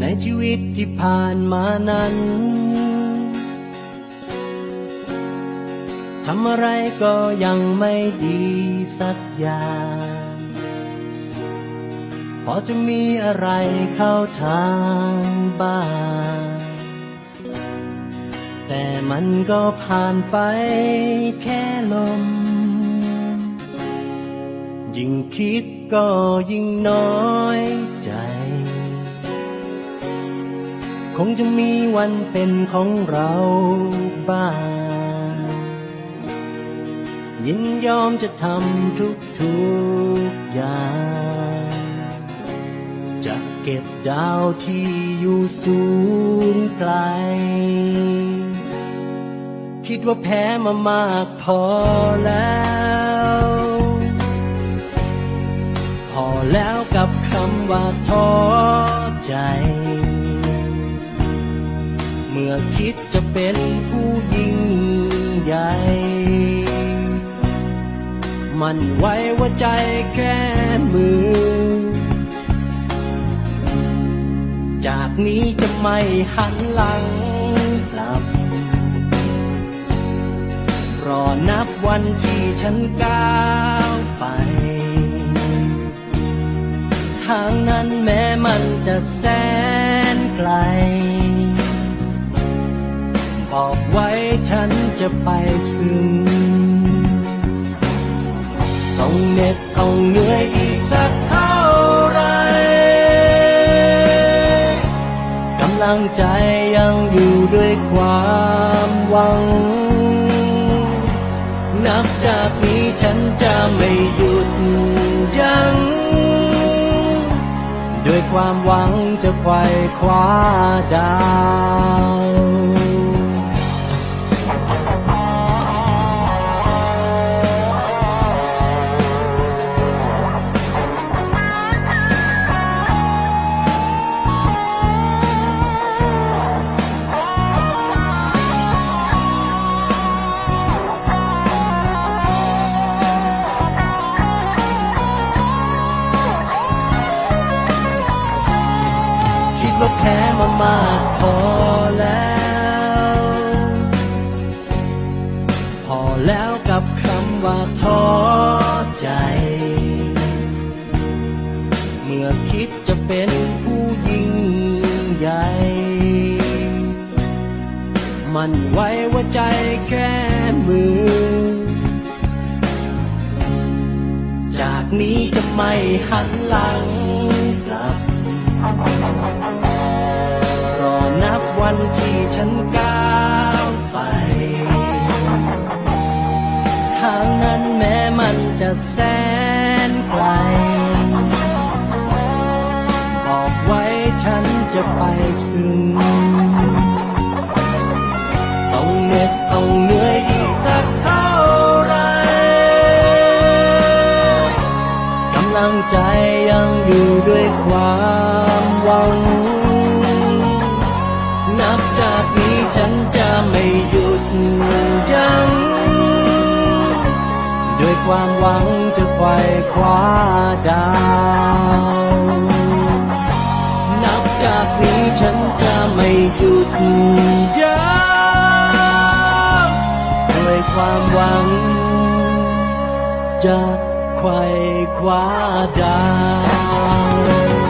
ในชีวิตที่ผ่านมานั้น ทำอะไรก็ยังไม่ดีสักอย่าง พอจะมีอะไรเข้าทางบ้าง แต่มันก็ผ่านไปแค่ลม ยิ่งคิดก็ยิ่งน้อยใจ คงจะมีวันเป็นของเราบ้าง ยินยอมจะทำทุกทุกๆอย่าง จะเก็บดาวที่อยู่สูงไกล คิดว่าแพ้มามากพอแล้ว กับคำว่าท้อใจ เมื่อคิดจะเป็นผู้ยิ่งใหญ่ มันไว้ว่าใจแค่มือ จากนี้จะไม่หันหลังกลับ รอนับวันที่ฉันก้าวไป ทางนั้นแม้มันจะแสนไกล บอกไว้ฉันจะไปถึง ต้องเหน็ดต้องเหนื่อยอีกสักเท่าไร กำลังใจยังอยู่ด้วยความหวัง นับจากนี้ฉันจะไม่หยุดยัง้ง ด้วยความหวังจะไขว่คว้าดาว มากพอแล้ว พอแล้วกับคำว่าท้อใจ เมื่อคิดจะเป็นผู้ยิ่งใหญ่ มันไว้ว่าใจแค่มือ จากนี้จะไม่หันหลังกลับ วันที่ฉันก้าวไป ทางนั้นแม้มันจะแสนไกล บอกไว้ฉันจะไปถึง ต้องเหน็ดต้องเหนื่อยอีกสักเท่าไรกำลังใจยังอยู่ด้วยความ ด้วยความหวังจะไขว่คว้าดาว นับจากนี้ฉันจะไม่หยุดยั้งด้วยความหวัง จะไขว่คว้าดาว